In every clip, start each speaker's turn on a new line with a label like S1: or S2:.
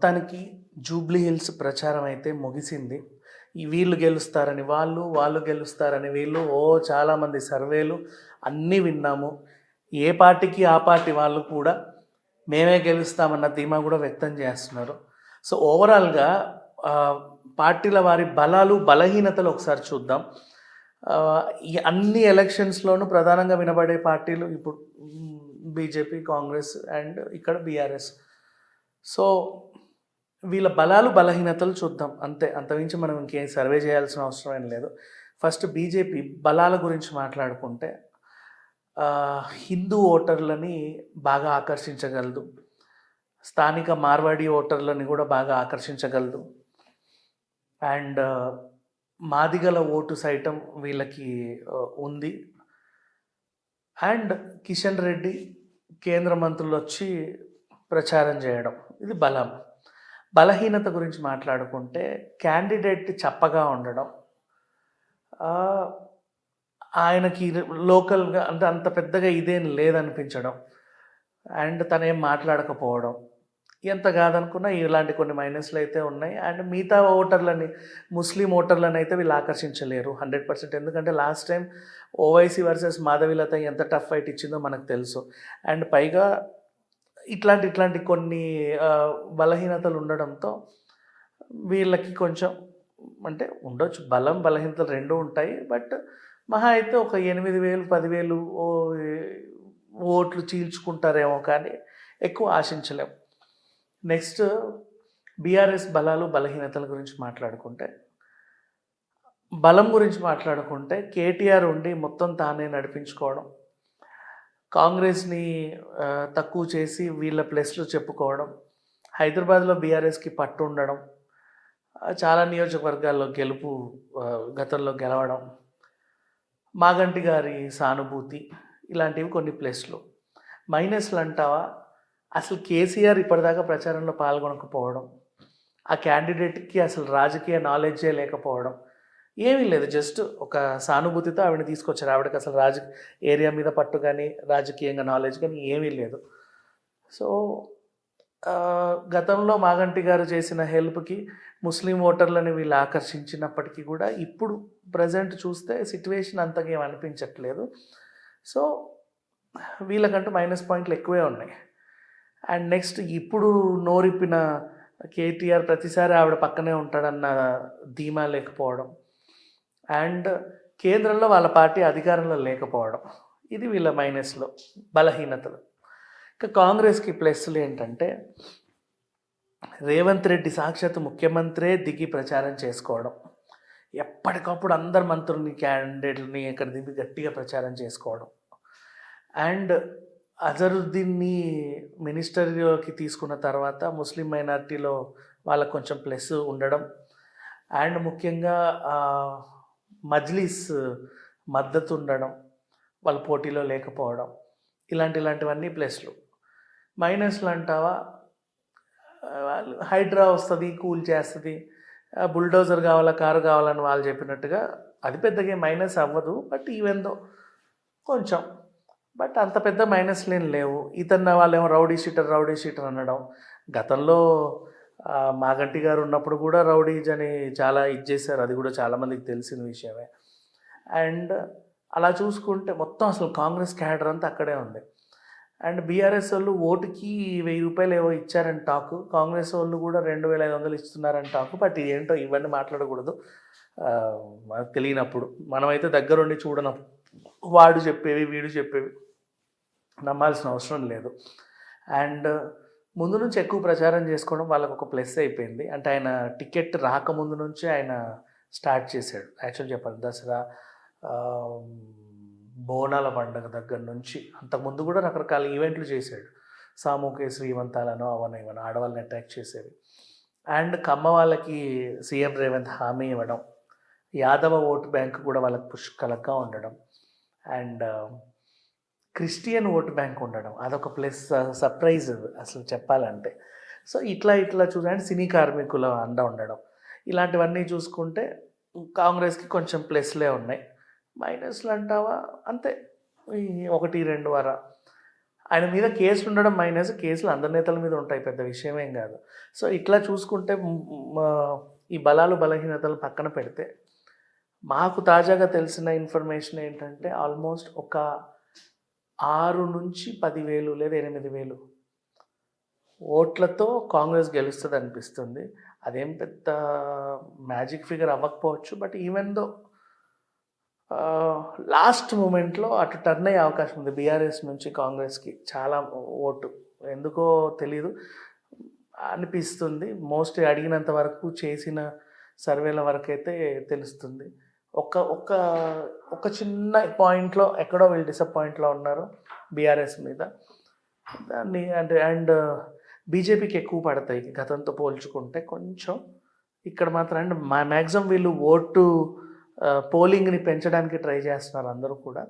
S1: మొత్తానికి Jubilee hills ప్రచారం అయితే ముగిసింది. వీళ్ళు గెలుస్తారని వాళ్ళు వాళ్ళు గెలుస్తారని వీళ్ళు ఓ చాలామంది సర్వేలు అన్నీ విన్నాము. ఏ పార్టీకి ఆ పార్టీ వాళ్ళు కూడా మేమే గెలుస్తామన్న ధీమా కూడా వ్యక్తం చేస్తున్నారు. సో ఓవరాల్గా పార్టీల వారి బలాలు బలహీనతలు ఒకసారి చూద్దాం. ఈ అన్ని ఎలక్షన్స్లోనూ ప్రధానంగా వినబడే పార్టీలు ఇప్పుడు బీజేపీ కాంగ్రెస్ అండ్ ఇక్కడ బీఆర్ఎస్. సో వీళ్ళ బలాలు బలహీనతలు చూద్దాం. అంతే అంతమించి మనం ఇంకేం సర్వే చేయాల్సిన అవసరం ఏం లేదు. ఫస్ట్ బీజేపీ బలాల గురించి మాట్లాడుకుంటే హిందూ ఓటర్లని బాగా ఆకర్షించగలదు. స్థానిక మార్వాడి ఓటర్లని కూడా బాగా ఆకర్షించగలదు. అండ్ మాదిగల ఓటు సైతం వీళ్ళకి ఉంది. అండ్ కిషన్ రెడ్డి కేంద్ర మంత్రులు వచ్చి ప్రచారం చేయడం. ఇది బలం. బలహీనత గురించి మాట్లాడుకుంటే క్యాండిడేట్ చప్పగా ఉండడం ఆయనకి లోకల్గా అంటే అంత పెద్దగా ఇదేం లేదనిపించడం అండ్ తనేం మాట్లాడకపోవడం ఎంత కాదనుకున్నా ఇలాంటి కొన్ని మైనస్లు అయితే ఉన్నాయి. అండ్ మిగతా ఓటర్లని ముస్లిం ఓటర్లను అయితే వీళ్ళు ఆకర్షించలేరు హండ్రెడ్ పర్సెంట్. ఎందుకంటే last time Owaisi versus Madhavilatha ఎంత టఫ్ ఫైట్ ఇచ్చిందో మనకు తెలుసు. అండ్ పైగా ఇట్లాంటి ఇట్లాంటి కొన్ని బలహీనతలు ఉండడంతో వీళ్ళకి కొంచెం అంటే ఉండొచ్చు. బలం బలహీనతలు రెండు ఉంటాయి. బట్ మహా అయితే ఒక ఎనిమిది వేలు పదివేలు ఓట్లు చీల్చుకుంటారేమో కానీ ఎక్కువ ఆశించలేము నెక్స్ట్ బీఆర్ఎస్ బలాలు బలహీనతల గురించి మాట్లాడుకుంటే బలం గురించి మాట్లాడుకుంటే కేటీఆర్ ఉండి మొత్తం తానే నడిపించుకోవడం కాంగ్రెస్ని తక్కువ చేసి వీళ్ళ ప్లస్లు చెప్పుకోవడం హైదరాబాద్లో బీఆర్ఎస్కి పట్టు ఉండడం చాలా నియోజకవర్గాల్లో గెలుపు గతంలో గెలవడం మాగంటి గారి సానుభూతి ఇలాంటివి కొన్ని ప్లస్లు. మైనస్లు అంటావా? అసలు కేసీఆర్ ఇప్పటిదాకా ప్రచారంలో పాల్గొనకపోవడం ఆ క్యాండిడేట్కి అసలు రాజకీయ నాలెడ్జే లేకపోవడం ఏమీ లేదు జస్ట్ ఒక సానుభూతితో ఆవిడని తీసుకొచ్చారు. ఆవిడకి అసలు రాజ ఏరియా మీద పట్టు కానీ రాజకీయంగా నాలెడ్జ్ కానీ ఏమీ లేదు. సో గతంలో మాగంటి గారు చేసిన హెల్ప్కి ముస్లిం ఓటర్లని వీళ్ళు ఆకర్షించినప్పటికీ కూడా ఇప్పుడు ప్రజెంట్ చూస్తే సిట్యువేషన్ అంతగా ఏం అనిపించట్లేదు. సో వీళ్ళకంటూ మైనస్ పాయింట్లు ఎక్కువే ఉన్నాయి. అండ్ నెక్స్ట్ ఇప్పుడు నోరిప్పిన కేటీఆర్ ప్రతిసారి ఆవిడ పక్కనే ఉంటాడన్న ధీమా లేకపోవడం అండ్ కేంద్రంలో వాళ్ళ పార్టీ అధికారంలో లేకపోవడం ఇది వీళ్ళ మైనస్లో బలహీనతలు. ఇంకా కాంగ్రెస్కి ప్లస్లు ఏంటంటే రేవంత్ రెడ్డి సాక్షాత్ ముఖ్యమంత్రే దిగి ప్రచారం చేసుకోవడం. ఎప్పటికప్పుడు అందరు మంత్రుల్ని క్యాండిడేట్లని ఇక్కడ దిగి గట్టిగా ప్రచారం చేసుకోవడం. అండ్ అజరుద్దీన్ని మినిస్టర్లోకి తీసుకున్న తర్వాత ముస్లిం మైనార్టీలో వాళ్ళకు కొంచెం ప్లస్ ఉండడం. అండ్ ముఖ్యంగా మజ్లీస్ మద్దతు ఉండడం వాళ్ళ పోటీలో లేకపోవడం ఇలాంటి ఇలాంటివన్నీ ప్లస్లు. మైనస్లు అంటావా? హైడ్రా వస్తుంది కూల్ చేస్తుంది బుల్డోజర్ కావాలా కారు కావాలని వాళ్ళు చెప్పినట్టుగా అది పెద్దగా మైనస్ అవ్వదు బట్ ఈవెందో కొంచెం. బట్ అంత పెద్ద మైనస్లు ఏం లేవు. ఇతన్న వాళ్ళేమో రౌడీ షీటర్ రౌడీ షీటర్ అనడం. గతంలో మాగంటి గారు ఉన్నప్పుడు కూడా రౌడీజ్ అని చాలా ఇది చేశారు. అది కూడా చాలామందికి తెలిసిన విషయమే. అండ్ అలా చూసుకుంటే మొత్తం అసలు కాంగ్రెస్ క్యాడర్ అంతా అక్కడే ఉంది. అండ్ బీఆర్ఎస్ వాళ్ళు ఓటుకి వెయ్యి రూపాయలు ఏవో ఇచ్చారని టాకు. కాంగ్రెస్ వాళ్ళు కూడా రెండు వేల ఐదు వందలు ఇస్తున్నారని టాకు. బట్ ఏంటో ఇవన్నీ మాట్లాడకూడదు. మనకు తెలియనప్పుడు. మనమైతే దగ్గరుండి చూడను. వాడు చెప్పేవి వీడు చెప్పేవి. నమ్మాల్సిన అవసరం లేదు. అండ్ ముందు నుంచి ఎక్కువ ప్రచారం చేసుకోవడం వాళ్ళకు ఒక ప్లస్ అయిపోయింది. అంటే ఆయన టికెట్ రాకముందు నుంచి ఆయన స్టార్ట్ చేశాడు. యాక్చువల్ చెప్పాలి దసరా బోనాల పండుగ దగ్గర నుంచి అంతకుముందు కూడా రకరకాల ఈవెంట్లు చేశాడు. సామూహిక శ్రీమంతాలను అవన ఇవన్న ఆడవాళ్ళని అటాక్ చేసేవి. అండ్ కమ్మ వాళ్ళకి సీఎం రేవంత్ హామీ ఇవ్వడం యాదవ ఓటు బ్యాంక్ కూడా వాళ్ళకి పుష్కలంగా ఉండడం. అండ్ క్రిస్టియన్ ఓటు బ్యాంక్ ఉండడం అదొక ప్లస్ సర్ప్రైజ్ అసలు చెప్పాలంటే. సో ఇట్లా ఇట్లా చూడండి సినీ కార్మికుల అండ ఉండడం. ఇలాంటివన్నీ చూసుకుంటే కాంగ్రెస్కి కొంచెం ప్లస్లే ఉన్నాయి. మైనస్లు అంటావా? అంతే. ఈ ఒకటి రెండు వర ఆయన మీద కేసులు ఉండడం మైనస్ కేసులు అందరి నేతల మీద ఉంటాయి పెద్ద విషయమేం కాదు. సో ఇట్లా చూసుకుంటే ఈ బలాలు బలహీనతలు పక్కన పెడితే మాకు తాజాగా తెలిసిన ఇన్ఫర్మేషన్ ఏంటంటే ఆల్మోస్ట్ ఒక ఆరు నుంచి పదివేలు లేదా ఎనిమిది వేలు ఓట్లతో కాంగ్రెస్ గెలుస్తుంది అనిపిస్తుంది. అదేం పెద్ద మ్యాజిక్ ఫిగర్ అవ్వకపోవచ్చు బట్ ఈవెన్ దో లాస్ట్ మూమెంట్లో అటు టర్న్ అయ్యే అవకాశం ఉంది. బీఆర్ఎస్ నుంచి కాంగ్రెస్కి చాలా ఓటు. ఎందుకో తెలీదు. అనిపిస్తుంది. మోస్ట్ అడిగినంత వరకు చేసిన సర్వేల వరకు అయితే తెలుస్తుంది. ఒక ఒక ఒక చిన్న పాయింట్లో ఎక్కడో వీళ్ళు డిసప్పాయింట్లో ఉన్నారు బీఆర్ఎస్ మీద. దాన్ని అంటే అండ్ బీజేపీకి ఎక్కువ పడతాయి గతంతో పోల్చుకుంటే కొంచెం. ఇక్కడ మాత్రం అండ్ మా మ్యాక్సిమం వీళ్ళు ఓటు పోలింగ్ని పెంచడానికి ట్రై చేస్తున్నారు అందరూ కూడా.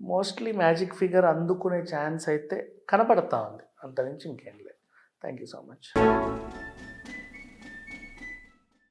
S1: మోస్ట్లీ మ్యాజిక్ ఫిగర్ అందుకునే ఛాన్స్ అయితే కనపడతా ఉంది. అంతరించి ఇంకేం లేదు. Thank you so much.